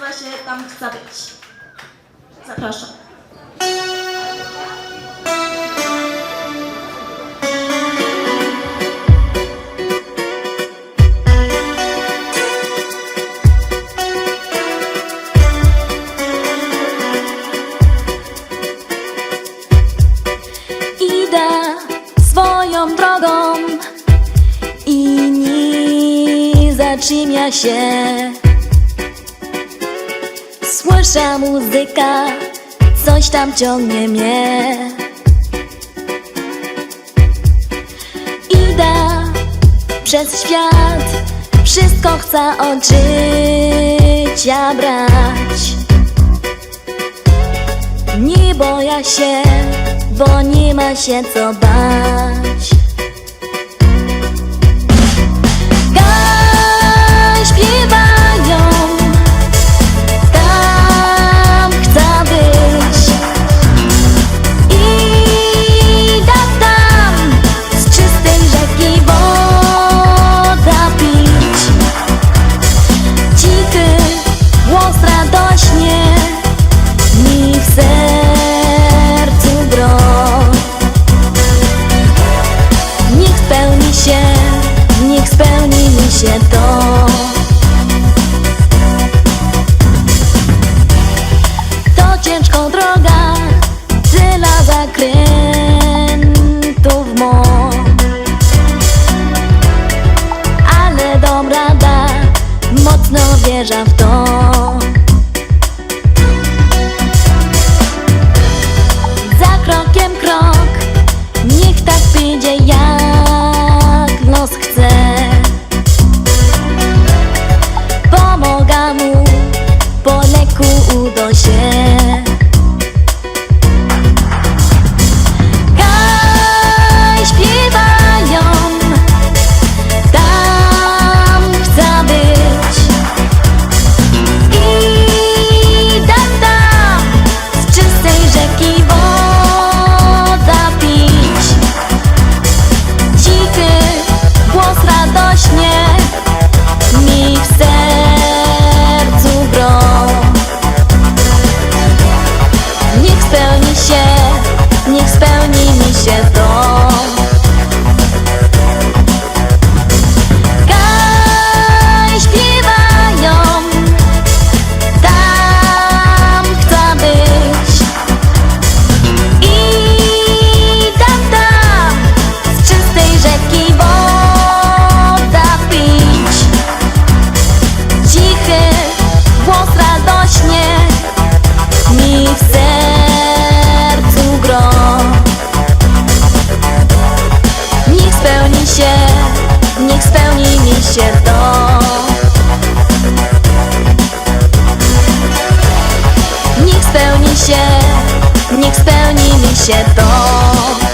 nazywa się Tam chcę być. Zapraszam. Idę swoją drogą i nie zatrzymia się. Słyszę muzyka, coś tam ciągnie mnie. Idę przez świat, wszystko chcę od brać. Nie boję się, bo nie ma się co bać. Się to. To ciężko droga, tyle zakrętów mo. Ale dam rada, mocno wierzę w to. 多妥 niech spełni mi się to. Niech spełni się, niech spełni mi się to